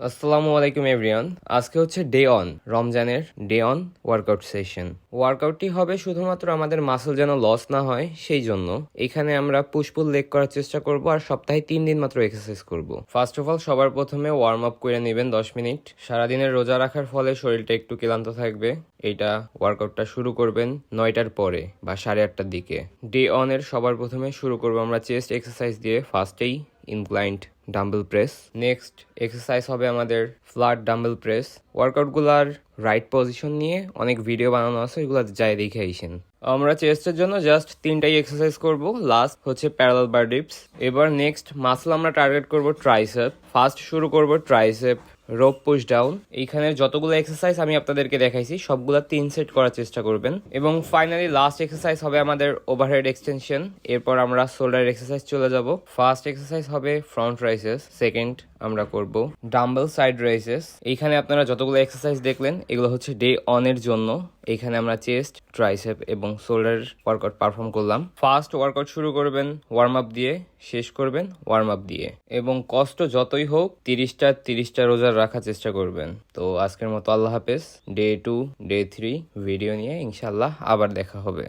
আসসালামু আলাইকুম এভরিওয়ান আজকে হচ্ছে ডে অন রমজানের ডে অন ওয়ার্কআউট সেশন ওয়ার্কআউটটি হবে শুধুমাত্র আমাদের মাসল যেন লস না হয়, সেই জন্য। এখানে আমরা পুশপুল লেগ করার চেষ্টা করব আর সপ্তাহে তিন দিন মাত্র এক্সারসাইজ করব। ফার্স্ট অফ অল সবার প্রথমে ওয়ার্ম আপ করে নেবেন দশ মিনিট। সারাদিনের রোজা রাখার ফলে শরীরটা একটু ক্লান্ত থাকবে। এইটা ওয়ার্কআউটটা শুরু করবেন নয়টার পরে বা সাড়ে আটটার দিকে। ডে অন এর সবার প্রথমে শুরু করব আমরা চেস্ট এক্সারসাইজ দিয়ে। ফার্স্টেই inclined dumbbell press. Next exercise হবে আমাদের ফ্ল্যাট ডাম্বেল প্রেস। ওয়ার্কআউটগুলার রাইট পজিশন নিয়ে অনেক ভিডিও বানানো আছে এগুলো যাই দেখে আইসেন আমরা চেস্টের জন্য জাস্ট তিনটাই এক্সারসাইজ করব। লাস্ট হচ্ছে প্যারালাল বার ডিপস এবার নেক্সট মাসল আমরা টার্গেট করব ট্রাইসেপ ফার্স্ট শুরু করব ট্রাইসেপ রোপ পুশ ডাউন এইখানে যতগুলো এক্সারসাইজ আমি আপনাদেরকে দেখাইছি, সবগুলো তিন সেট করার চেষ্টা করবেন। এবং ফাইনালি লাস্ট এক্সারসাইজ হবে আমাদের ওভারহেড এক্সটেনশন এরপর আমরা শোল্ডার এক্সারসাইজ চলে যাব। ফার্স্ট এক্সারসাইজ হবে ফ্রন্ট রাইসেস সেকেন্ড আমরা করব ডাম্বেল সাইড রাইসেস এইখানে আপনারা যতগুলো এক্সারসাইজ দেখলেন, এগুলো হচ্ছে ডে অন এর জন্য। এখানে আমরা চেস্ট ট্রাইসেপ এবং শোল্ডার ওয়ার্কআউট পারফর্ম করলাম। ফার্স্ট ওয়ার্কআউট শুরু করবেন ওয়ার্ম আপ দিয়ে, শেষ করবেন ওয়ার্ম আপ দিয়ে। এবং কষ্ট যতই হোক, তিরিশটা তিরিশটা রোজার রাখার চেষ্টা করবেন। তো আজকের মতো আল্লাহ হাফেজ। Day two day three video নিয়ে ইনশাল্লাহ আবার দেখা হবে।